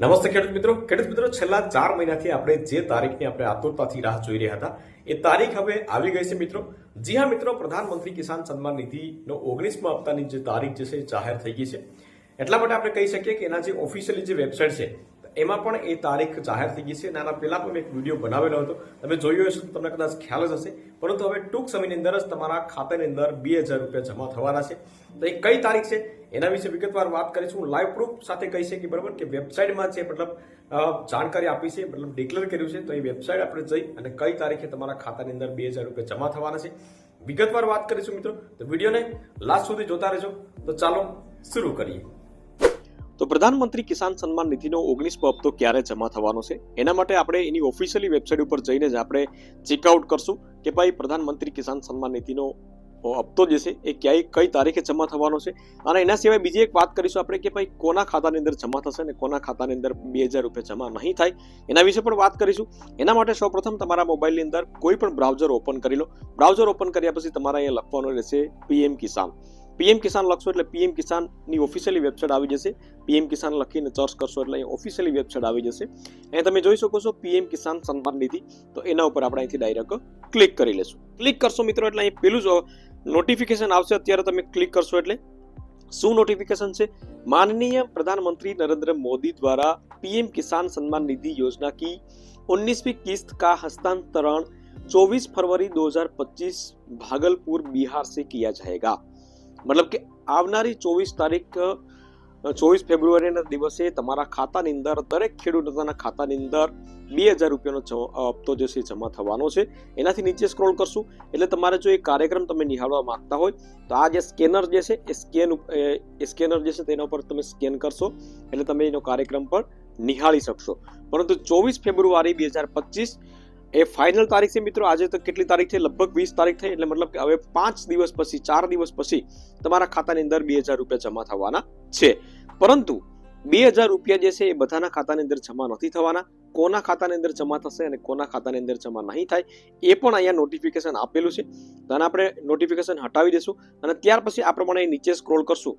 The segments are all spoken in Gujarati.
નમસ્તે ખેડૂત મિત્રો. ખેડૂત મિત્રો, છેલ્લા ચાર મહિનાથી આપણે જે તારીખની આપણે આતુરતાથી રાહ જોઈ રહ્યા હતા, એ તારીખ હવે આવી ગઈ છે મિત્રો. જી હા મિત્રો, પ્રધાનમંત્રી કિસાન સન્માન નિધિનો ઓગણીસમાં હપ્તાની જે તારીખ જે છે જાહેર થઈ ગઈ છે. એટલા માટે આપણે કહી શકીએ કે એના જે ઓફિશિયલી જે વેબસાઇટ છે એમાં પણ એ તારીખ જાહેર થઈ ગઈ છે અને આના પહેલાં પણ એક વીડિયો બનાવેલો હતો. તમે જોયો હશે તો તમને કદાચ ખ્યાલ જ હશે. પરંતુ હવે ટૂંક સમયની અંદર જ તમારા ખાતાની અંદર બે હજાર રૂપિયા જમા થવાના છે. તો એ કઈ તારીખ છે? એના વિશે વિગતવાર વાત કરીશું. લાઈવ પ્રૂફ સાથે કહી શકીએ બરાબર કે વેબસાઇટમાં છે મતલબ જાણકારી આપી છે, મતલબ ડિક્લેર કર્યું છે, તો એ વેબસાઇટ આપણે જઈ અને કઈ તારીખે તમારા ખાતાની અંદર બે હજાર રૂપિયા જમા થવાના છે. વિગતવાર વાત કરીશું મિત્રો. તો વિડીયોને લાસ્ટ સુધી જોતા રહેજો. તો ચાલો, શરૂ કરીએ. તો પ્રધાનમંત્રી કિસાન સન્માન નિધિનો ઓગણીસમો હપ્તો ક્યારે જમા થવાનો છે? એના માટે આપણે એની ઓફિશિયલી વેબસાઇટ ઉપર જઈને જ આપણે ચેકઆઉટ કરશું કે ભાઈ પ્રધાનમંત્રી કિસાન સન્માન નિધિનો હપ્તો જે છે એ ક્યાંય, કઈ તારીખે જમા થવાનો છે? અને એના સિવાય બીજી એક વાત કરીશું આપણે કે ભાઈ કોના ખાતાની અંદર જમા થશે અને કોના ખાતાની અંદર બે હજાર રૂપિયા જમા નહીં થાય એના વિશે પણ વાત કરીશું. એના માટે સૌપ્રથમ તમારા મોબાઈલની અંદર કોઈ પણ બ્રાઉઝર ઓપન કરી લો. બ્રાઉઝર ઓપન કર્યા પછી તમારે અહીંયા લખવાનું રહેશે પીએમ કિસાન પીએમ કિસાન લખશો એટલે પીએમ કિસાનની ઓફિશિયલી વેબસાઇટ આવી જશે પીએમ કિસાન લખીને સર્ચ કરશો એટલે અહીં ઓફિશિયલી વેબસાઇટ આવી જશે અહીં તમે જોઈ શકો છો પીએમ કિસાન સન્માન નિધિ તો એના ઉપર આપણે અહીંથી ડાયરેક્ટ ક્લિક કરી લેશું ક્લિક કરશો મિત્રો એટલે અહીં પેલું જ નોટિફિકેશન આવશે અત્યારે તમે ક્લિક કરશો એટલે શું નોટિફિકેશન છે માનનીય प्रधानमंत्री नरेंद्र मोदी द्वारा पीएम किसान सम्मान निधि योजना की 19वीं किस्त का हस्तांतरण 24 फरवरी 2025 भागलपुर बिहार से किया जाएगा મતલબ કે આવનારી ચોવીસ તારીખ ચોવીસ ફેબ્રુઆરીના દિવસે તમારા ખાતાની અંદર, દરેક ખેડૂતોના ખાતાની અંદર બે હજાર રૂપિયાનો હપ્તો જે છે જમા થવાનો છે. એનાથી નીચે સ્ક્રોલ કરશું. એટલે તમારે જો એ કાર્યક્રમ તમે નિહાળવા માંગતા હોય, તો આ જે સ્કેનર જે છે એ સ્કેન એ સ્કેનર જે છે તેના ઉપર તમે સ્કેન કરશો. એટલે તમે એનો કાર્યક્રમ પણ નિહાળી શકશો. પરંતુ ચોવીસ ફેબ્રુઆરી બે હજાર પચીસ એ ફાઇનલ તારીખ છે મિત્રો. આજે તો કેટલી તારીખ છે? લગભગ વીસ તારીખ થઈ એટલે મતલબ કે હવે પાંચ દિવસ પછી, ચાર દિવસ પછી તમારા ખાતાની અંદર બે હજાર રૂપિયા જમા થવાના છે. પરંતુ બે હજાર રૂપિયા જે છે એ બધાના ખાતાની અંદર જમા નથી થવાના. કોના ખાતાની અંદર જમા થશે અને કોના ખાતાની અંદર જમા નહીં થાય, એ પણ અહીંયા નોટિફિકેશન આપેલું છે. તો આને આપણે નોટિફિકેશન હટાવી દઈશું અને ત્યાર પછી આ પ્રમાણે નીચે સ્ક્રોલ કરશું.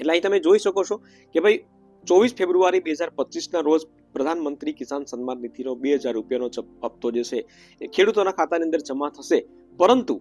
એટલે અહીં તમે જોઈ શકો છો કે ભાઈ ચોવીસ ફેબ્રુઆરી બે હજાર પચીસના રોજ પ્રધાનમંત્રી કિસાન સન્માન નિધિનો બે હજાર રૂપિયાનો હપ્તો જે છે એ ખેડૂતોના ખાતાની અંદર જમા થશે. પરંતુ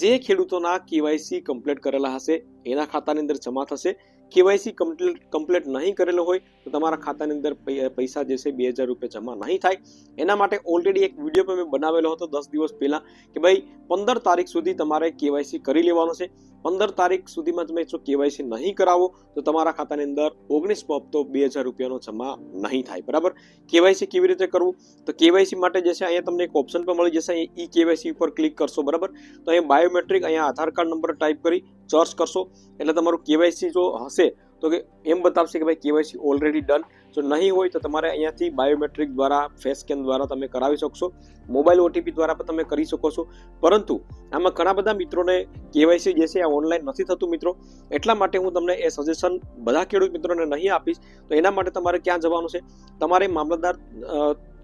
જે ખેડૂતોના કેવાયસી કમ્પ્લીટ કરેલા હશે, એના ખાતાની અંદર જમા થશે. કેવાયસી કમ્પ્લીટ કમ્પ્લીટ નહીં કરેલો હોય તો તમારા ખાતાની અંદર પૈસા જે છે બે હજાર રૂપિયા જમા નહીં થાય. એના માટે ઓલરેડી એક વીડિયો પણ મેં બનાવેલો હતો દસ દિવસ પહેલાં કે ભાઈ પંદર તારીખ સુધી તમારે કેવાયસી કરી લેવાનો છે. પંદર તારીખ સુધીમાં તમે જો કેવાયસી નહીં કરાવો, તો તમારા ખાતાની અંદર ઓગણીસ હપ્તો બે હજાર રૂપિયાનો જમા નહીં થાય, બરાબર? કેવાયસી કેવી રીતે કરવું? તો કેવાયસી માટે જે છે, અહીંયા તમને એક ઓપ્શન પણ મળી જશે અહીં ઈ કેવાયસી ઉપર ક્લિક કરશો, બરાબર? તો અહીંયા બાયોમેટ્રિક અહીંયા આધાર કાર્ડ નંબર ટાઈપ કરી સર્ચ કરશો. એટલે તમારું કેવાયસી જો હશે, તો કે એમ બતાવશે કે ભાઈ કેવાયસી ઓલરેડી ડન જો નહીં હોય તો તમારે અહીંયાથી બાયોમેટ્રિક દ્વારા ફેસ દ્વારા તમે કરાવી શકશો. મોબાઈલ ઓટીપી દ્વારા પણ તમે કરી શકો છો. પરંતુ આમાં ઘણા બધા મિત્રોને કેવાયસી જે છે, આ ઓનલાઈન નથી થતું મિત્રો. એટલા માટે હું તમને એ સજેશન બધા ખેડૂત મિત્રોને નહીં આપીશ. તો એના માટે તમારે ક્યાં જવાનું છે? તમારે મામલતદાર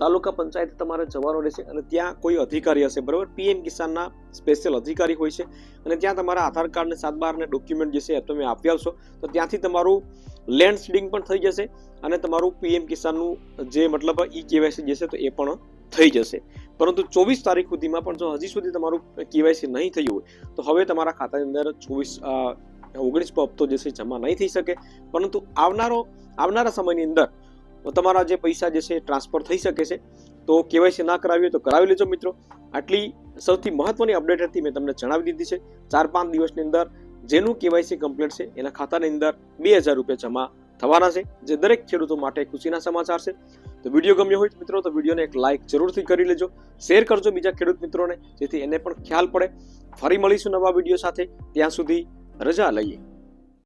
તાલુકા પંચાયત તમારે જવાનું રહેશે અને ત્યાં કોઈ અધિકારી હશે, બરાબર? પીએમ કિસાનના સ્પેશિયલ અધિકારી હોય છે. અને ત્યાં તમારા આધાર કાર્ડને, સાત બાર ને ડોક્યુમેન્ટ જે છે તમે આપી આવશો. તો ત્યાંથી તમારું લેન્ડ સીડિંગ પણ થઈ જશે અને તમારું પીએમ કિસાનનું જે મતલબ ઈ કેવાયસી જે છે તો એ પણ થઈ જશે. પરંતુ ચોવીસ તારીખ સુધીમાં પણ જો હજી સુધી તમારું કેવાયસી નહીં થયું હોય, તો હવે તમારા ખાતાની અંદર ચોવીસ ઓગણીસમો હપ્તો જે છે જમા નહીં થઈ શકે. પરંતુ આવનારો, આવનારા સમયની અંદર તમારા જે પૈસા જે છે ટ્રાન્સફર થઈ શકે છે. તો કેવાયસી ના કરાવી તો કરાવી લેજો મિત્રો. આટલી સૌથી મહત્વની અપડેટ હતી મેં તમને જણાવી દીધી છે. ચાર પાંચ દિવસની અંદર જેનું કેવાયસી કમ્પ્લીટ છે, એના ખાતાની અંદર બે હજાર રૂપિયા જમા થવાના છે, જે દરેક ખેડૂતો માટે ખુશીના સમાચાર છે. તો વીડિયો ગમ્યો હોય મિત્રો, તો વિડીયોને એક લાઇક જરૂરથી કરી લેજો. શેર કરજો બીજા ખેડૂત મિત્રોને, જેથી એને પણ ખ્યાલ પડે. ફરી મળીશું નવા વીડિયો સાથે. ત્યાં સુધી રજા લઈએ.